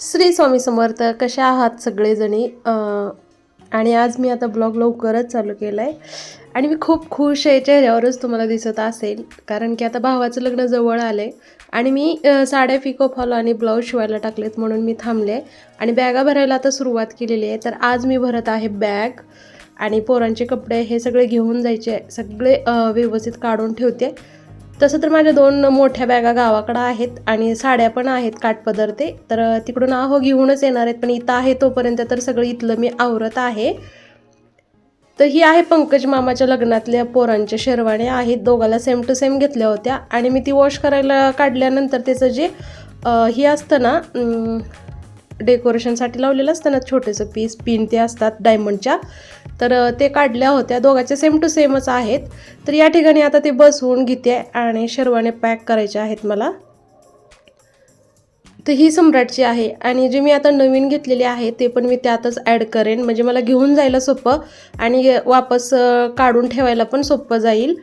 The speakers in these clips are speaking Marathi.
श्री स्वामी समर्थ कशा आहात सगळेजणी? आणि आज मी आता ब्लॉग लवकरच चालू केला आहे आणि मी खूप खुश आहे चेहऱ्यावरच तुम्हाला दिसत असेल कारण की आता भावाचं लग्न जवळ आलं आहे आणि मी साड्या पिको फॉलो आणि ब्लाऊज शिवायला टाकलेत म्हणून मी थांबले. आणि बॅगा भरायला आता सुरुवात केलेली आहे तर आज मी भरत आहे बॅग आणि पोरांचे कपडे हे सगळे घेऊन जायचे सगळे व्यवस्थित काढून ठेवते. तसं तर माझ्या दोन मोठ्या बॅगा गावाकडं आहेत आणि साड्या पण आहेत काठपदरते. तर तिकडून आहो घेऊनच येणार आहेत पण इथं आहे तोपर्यंत तर सगळं इथलं मी आवरत आहे. तर ही आहे पंकज मामाच्या लग्नातल्या पोरांच्या शेरवाण्या आहेत दोघाला सेम टू सेम घेतल्या होत्या. आणि मी ती वॉश करायला काढल्यानंतर त्याचं जे ही असतं ना डेकोरेशनसाठी लावलेलं असतं ना छोटेसं पीस पिन ते असतात डायमंडच्या तर ते काढल्या होत्या. दोघांचे सेम टू सेमच आहेत. तर या ठिकाणी आता ते बसवून घेते आणि शेरवाने पॅक करायचे आहेत मला. तर ही सम्राटची आहे आणि जे मी आता नवीन घेतलेली आहे ते पण मी त्यातच ॲड करेन. म्हणजे मला घेऊन जायला सोपं आणि वापस काढून ठेवायला पण सोपं जाईल.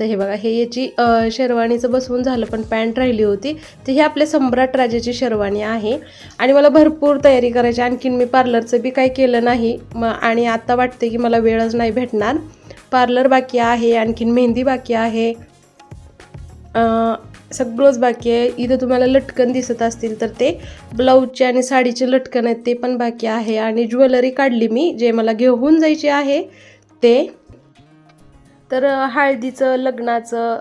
तर हे बघा हे याची शेरवाणीचं शेरवानीचं बसवून झालं पण पॅन्ट राहिली होती. तर ही आपल्या सम्राट राजाची शेरवानी आहे. आणि मला भरपूर तयारी करायची आणखीन मी पार्लरचं बी काही केलं नाही. म आणि आता वाटते की मला वेळच नाही भेटणार. पार्लर बाकी आहे आणखीन मेहंदी बाकी आहे. सगळंच बाकी आहे. इथं तुम्हाला लटकन दिसत असतील तर ते. ब्लाऊजचे आणि साडीचे लटकन आहेत ते पण बाकी आहे. आणि ज्वेलरी काढली मी जे मला घेऊन जायचे आहे ते. तर हळदीचं लग्नाचं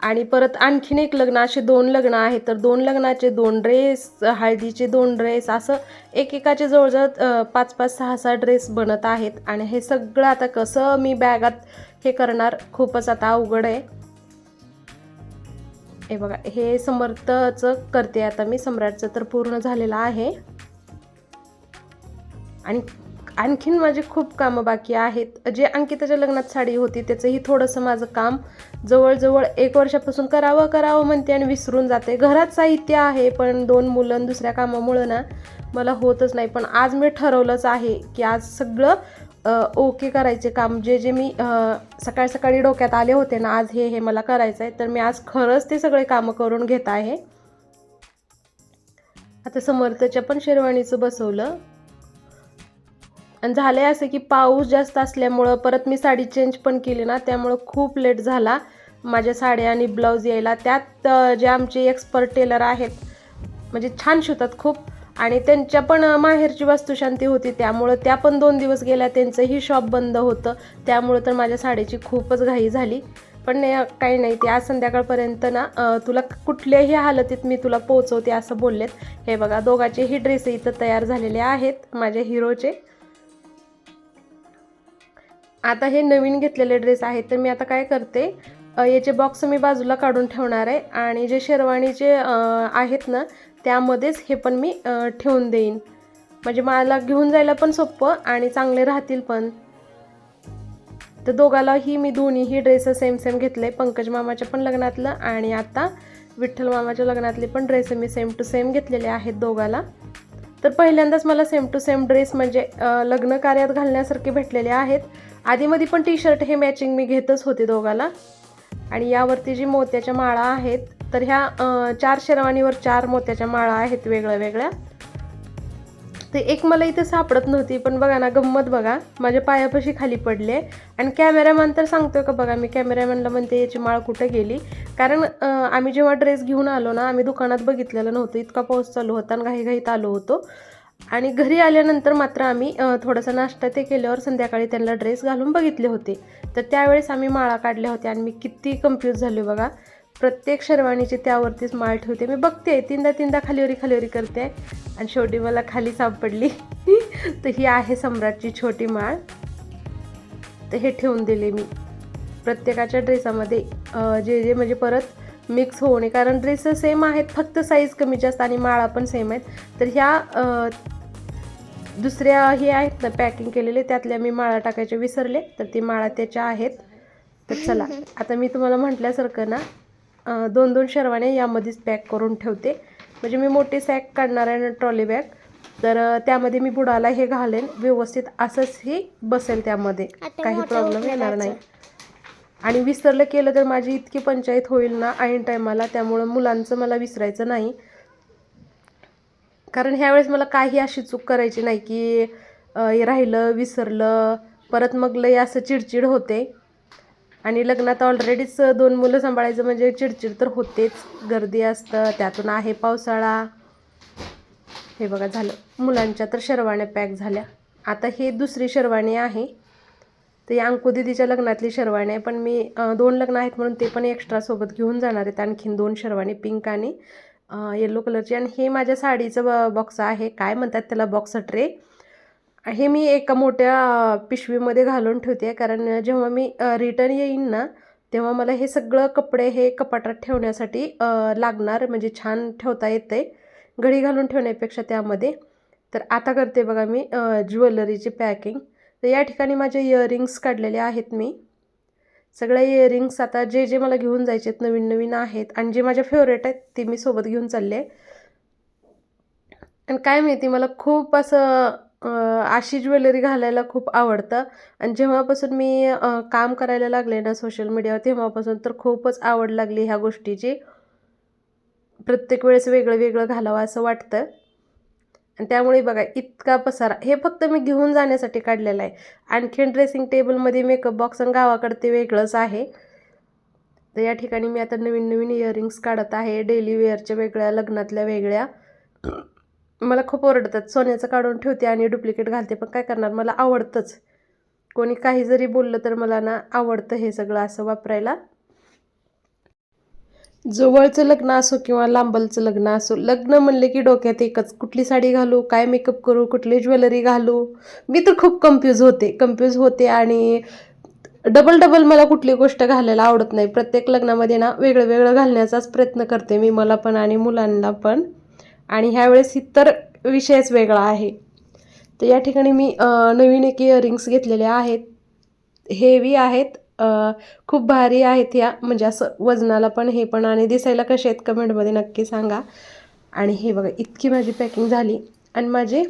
आणि परत आणखीन एक लग्न असे दोन लग्न आहेत. तर दोन लग्नाचे दोन ड्रेस हळदीचे दोन ड्रेस असं एकेकाचे जवळजवळ पाच पाच सहा सहा ड्रेस बनत आहेत. आणि हे सगळं आता कसं मी बॅगात हे करणार खूपच आता अवघड आहे. हे बघा हे समर्थचं करते आता मी सम्राटचं तर पूर्ण झालेलं आहे. आणि आणखीन माझे खूप कामं बाकी आहेत. जे अंकिताच्या लग्नात साडी होती त्याचंही थोडंसं माझं काम जवळजवळ एक वर्षापासून करावं करावं म्हणते आणि विसरून जाते. घरात साहित्य आहे पण दोन मुलं दुसऱ्या कामामुळं ना मला होतच नाही. पण आज मी ठरवलंच आहे की आज सगळं ओके करायचे काम. जे जे मी सकाळ सकाळी सकाळी डोक्यात आले होते ना आज हे हे मला करायचं आहे तर मी आज खरंच ते सगळे कामं करून घेत आहे. आता समर्थच्या पण शेरवाणीचं बसवलं. आणि झालं आहे असं की पाऊस जास्त असल्यामुळं परत मी साडी चेंज पण केली ना त्यामुळं खूप लेट झाला माझ्या साड्या आणि ब्लाऊज यायला. त्यात जे आमचे एक्सपर्ट टेलर आहेत म्हणजे छान शिवतात खूप. आणि त्यांच्या पण माहेरची वास्तुशांती होती त्यामुळं त्या पण दोन दिवस गेल्या त्यांचंही शॉप बंद होतं. त्यामुळं तर माझ्या साडीची खूपच घाई झाली. पण काही नाही ते आज संध्याकाळपर्यंत ना तुला कुठल्याही हालतीत मी तुला पोचवते असं बोललेत. हे बघा दोघाचेही ड्रेस इथं तयार झालेले आहेत माझ्या हिरोचे आता हे नवीन घेतलेले ड्रेस आहेत तर मी आता काय करते याचे बॉक्स मी बाजूला काढून ठेवणार आहे आणि जे शेरवाणीचे आहेत ना त्यामध्येच हे पण मी ठेवून देईन. म्हणजे मला घेऊन जायला पण सोपं आणि चांगले राहतील पण. तर दोघालाही मी दोन्हीही ड्रेस सेम सेम घेतले पंकज मामाच्या पण लग्नातलं आणि आता विठ्ठल मामाच्या लग्नातले पण ड्रेस मी सेम टू सेम घेतलेले आहेत दोघाला. तर पहिल्यांदाच मला सेम टू सेम ड्रेस म्हणजे लग्न कार्यात घालण्यासारखे भेटलेले आहेत. आधीमध्ये पण टी शर्ट हे मॅचिंग मी घेतच होते दोघाला. आणि यावरती जी मोत्याच्या माळा आहेत तर ह्या चार शेरवानीवर चार मोत्याच्या माळा आहेत वेगळ्या वेगळ्या ते एक मला इथे सापडत नव्हती पण बघा ना गंमत बघा. माझ्या पायापाशी खाली पडले. आणि कॅमेरामॅन तर सांगतोय का बघा मी कॅमेरामॅनला म्हणते याची माळ कुठं गेली? कारण आम्ही जेव्हा ड्रेस घेऊन आलो ना आम्ही दुकानात बघितलेलं नव्हतं. इतका पाऊस चालू होता आणि घाईघाईत आलो होतो. आणि घरी आल्यानंतर मात्र आम्ही थोडासा नाश्ता ते केल्यावर संध्याकाळी त्यांना ड्रेस घालून बघितले होते. तर त्यावेळेस आम्ही माळा काढल्या होत्या आणि मी किती कन्फ्यूज झाले बघा. प्रत्येक शेरवाणीची त्यावरतीच माळ ठेवते. मी बघते तीनदा तीनदा खालीवरी खालीवरी करते आणि शेवटी मला खाली सापडली. तर ही आहे सम्राटची छोटी माळ. तर हे ठेवून दिले मी. प्रत्येकाच्या ड्रेसामध्ये जे जे म्हणजे परत मिक्स होऊ नये. कारण ड्रेस सेम आहेत फक्त साईज कमी जास्त आणि माळा पण सेम आहेत. तर ह्या दुसऱ्या हे आहेत ना पॅकिंग केलेले त्यातल्या मी माळा टाकायचे विसरले तर ती माळा त्याच्या आहेत. तर चला आता मी तुम्हाला म्हटल्यासारखं ना दोन दोन शेरवाने यामध्येच पॅक करून ठेवते. म्हणजे मी मोठी सॅक काढणार आहे ट्रॉली बॅग तर त्यामध्ये मी बुडाला हे घालेन. व्यवस्थित असंच ही बसेल त्यामध्ये. काही प्रॉब्लेम येणार नाही. आणि विसरलं केलं तर माझी इतकी पंचायत होईल ना ऐन टायमाला त्यामुळं मुलांचं मला विसरायचं नाही. कारण ह्यावेळेस मला काही अशी चूक करायची नाही की हे राहिलं विसरलं परत मग लय असं चिडचिड होते. आणि लग्नात ऑलरेडीच दोन मुलं सांभाळायचं म्हणजे चिडचिड तर होतेच. गर्दी असतं त्यातून आहे पावसाळा. हे बघा झालं. मुलांच्या तर शेरवाण्या पॅक झाल्या. आता हे दुसरी शेरवाणी आहे. तर या अंकू दिदीच्या लग्नातली शेरवाणी आहे. पण मी दोन लग्न आहेत म्हणून ते पण एक्स्ट्रा सोबत घेऊन जाणार आहेत. आणखीन दोन शेरवाणी पिंक आणि येलो कलरची आणि हे माझ्या साडीचं ब बॉक्स आहे. काय म्हणतात त्याला? बॉक्स ट्रे हे मी एका मोठ्या पिशवीमध्ये घालून ठेवते. कारण जेव्हा मी रिटर्न येईन ना तेव्हा मला हे सगळं कपडे हे कपाटात ठेवण्यासाठी लागणार. म्हणजे छान ठेवता येते घडी घालून ठेवण्यापेक्षा त्यामध्ये. तर आता करते बघा मी ज्वेलरीची पॅकिंग तर या ठिकाणी माझे इयरिंग्स काढलेले आहेत मी. सगळे इयरिंग्स आता जे जे मला घेऊन जायचे आहेत नवीन नवीन आहेत आणि जे माझ्या फेवरेट आहेत ते मी सोबत घेऊन चालले. आणि काय माहिती मला खूप असं अशी ज्वेलरी घालायला खूप आवडतं. आणि जेव्हापासून मी काम करायला लागले ना सोशल मीडियावर तेव्हापासून तर खूपच आवड लागली ह्या गोष्टीची. प्रत्येक वेळेस वेगळं वेगळं घालावं असं वाटतं. आणि त्यामुळे बघा इतका पसारा. हे फक्त मी घेऊन जाण्यासाठी काढलेलं आहे. आणखीन ड्रेसिंग टेबलमध्ये मेकअप बॉक्स आणि गावाकडे ते वेगळंच आहे. तर या ठिकाणी मी आता नवीन नवीन इयरिंग्स काढत आहे. डेली वेअरच्या वेगळ्या लग्नातल्या वेगळ्या. मला खूप ओरडतात. सोन्याचं काढून ठेवते आणि डुप्लिकेट घालते पण काय करणार? मला आवडतंच. कोणी काही जरी बोललं तर मला ना आवडतं हे सगळं असं वापरायला. जवळचं लग्न असो किंवा लांबलचं लग्न असो लग्न म्हणले की डोक्यात एकच कुठली साडी घालू काय मेकअप करू कुठली ज्वेलरी घालू? मी तर खूप कन्फ्यूज होते कन्फ्यूज होते आणि डबल डबल मला कुठली गोष्ट घालायला आवडत नाही. प्रत्येक लग्नामध्ये ना वेगळं वेगळं घालण्याचाच प्रयत्न करते मी मला पण आणि मुलांना पण. आणि ह्यावेळेस इतर विषयच वेगळा आहे. तर या ठिकाणी मी नवीन एक इयरिंग्स घेतलेले आहेत. हेवी आहेत. खूप भारी आहेत ह्या म्हणजे असं वजनाला पण हे पण आणि दिसायला कसे आहेत कमेंटमध्ये नक्की सांगा. आणि हे बघा इतकी माझी पॅकिंग झाली. आणि माझे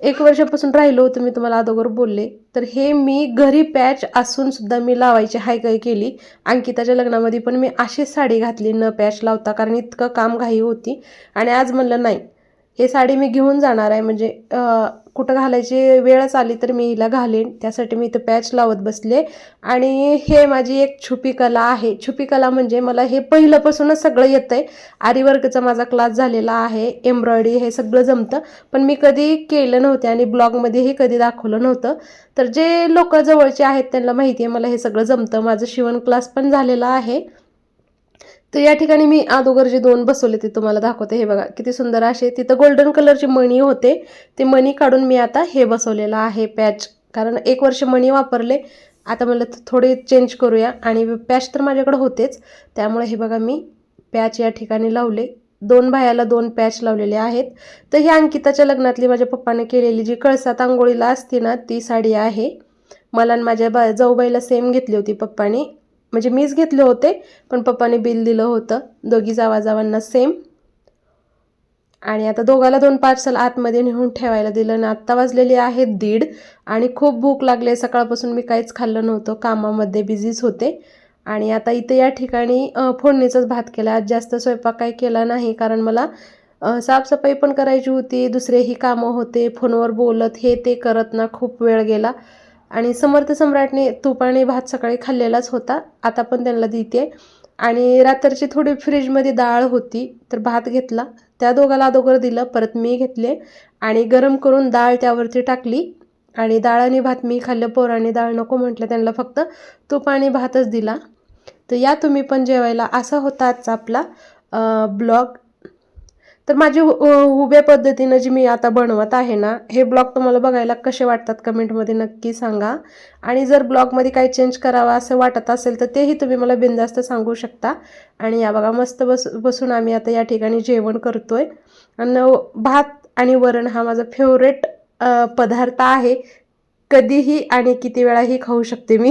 एक वर्षापासून राहिलो होतं मी तुम्हाला अगोदर बोलले. तर हे मी घरी पॅच असून सुद्धा मी लावायची हाय काय केली. अंकिताच्या लग्नामध्ये पण मी अशीच साडी घातली न पॅच लावता कारण इतकं काम घाई होती. आणि आज म्हणलं नाही हे साडी मी घेऊन जाणार आहे. म्हणजे कुठं घालायची वेळच आली तर मी हिला घालेन. त्यासाठी मी इथं पॅच लावत बसले. आणि हे माझी एक छुपी कला आहे. छुपी कला म्हणजे मला हे पहिल्यापासूनच सगळं येतं आहे आरीवर्कचा माझा क्लास झालेला आहे. एम्ब्रॉयडरी हे सगळं जमतं. पण मी कधी केलं नव्हते आणि ब्लॉगमध्येही कधी दाखवलं नव्हतं. तर जे लोक जवळचे आहेत त्यांना माहिती आहे मला हे सगळं जमतं. माझं शिवण क्लास पण झालेला आहे. तर या ठिकाणी मी अगोदर जे दोन बसवले ते तुम्हाला दाखवते. हे बघा किती सुंदर असे तिथं गोल्डन कलरचे मणी होते. ते मणी काढून मी आता हे बसवलेलं आहे पॅच कारण एक वर्ष मणी वापरले. आता मला थोडे चेंज करूया. आणि पॅच तर माझ्याकडे होतेच. त्यामुळे हे बघा मी पॅच या ठिकाणी लावले. दोन भायाला दोन पॅच लावलेले आहेत. तर ही अंकिताच्या लग्नातली माझ्या पप्पाने केलेली जी कळसात आंघोळीला असते ना ती साडी आहे. मला आणि माझ्या बा जाऊबाईला सेम घेतली होती पप्पाने. म्हणजे मीच घेतले होते पण पप्पाने बिल दिलं होतं. दोघी जावाजावांना सेम आणि आता दोघाला दोन पार्सल आतमध्ये नेऊन ठेवायला दिलं आणि आत्ता वाजलेली आहे दीड आणि खूप भूक लागली. सकाळपासून मी काहीच खाल्लं नव्हतं. कामामध्ये बिझीच होते. आणि आता इथे या ठिकाणी फोडणीचाच भात केला. आज जास्त स्वयंपाक काही केला नाही कारण मला साफसफाई पण करायची होती. दुसरेही कामं होते. फोनवर बोलत हे ते करत ना खूप वेळ गेला. आणि समर्थ सम्राटने तूप आणि भात सकाळी खाल्लेलाच होता. आता पण त्यांना देते. आणि रात्रीची थोडी फ्रीजमध्ये डाळ होती तर भात घेतला. त्या दोघाला अगोदर दिलं परत मी घेतले. आणि गरम करून डाळ त्यावरती टाकली. आणि डाळ आणि भात मी खाल्लं पोराने डाळ नको म्हटलं त्यांना फक्त. तूप आणि भातच दिला. तर या तुम्ही पण जेवायला असा होता आजचा आपला ब्लॉग. तर माझी उभ्या पद्धतीनं जी मी आता बनवत आहे ना हे ब्लॉग तुम्हाला बघायला कसे वाटतात कमेंटमध्ये नक्की सांगा. आणि जर ब्लॉगमध्ये काही चेंज करावा असं वाटत असेल तर तेही तुम्ही मला बिंदास्त सांगू शकता. आणि या बघा मस्त बस बसून आम्ही आता या ठिकाणी जेवण करतोय. आणि भात आणि वरण हा माझा फेवरेट पदार्थ आहे. कधीही आणि किती वेळाही खाऊ शकते मी.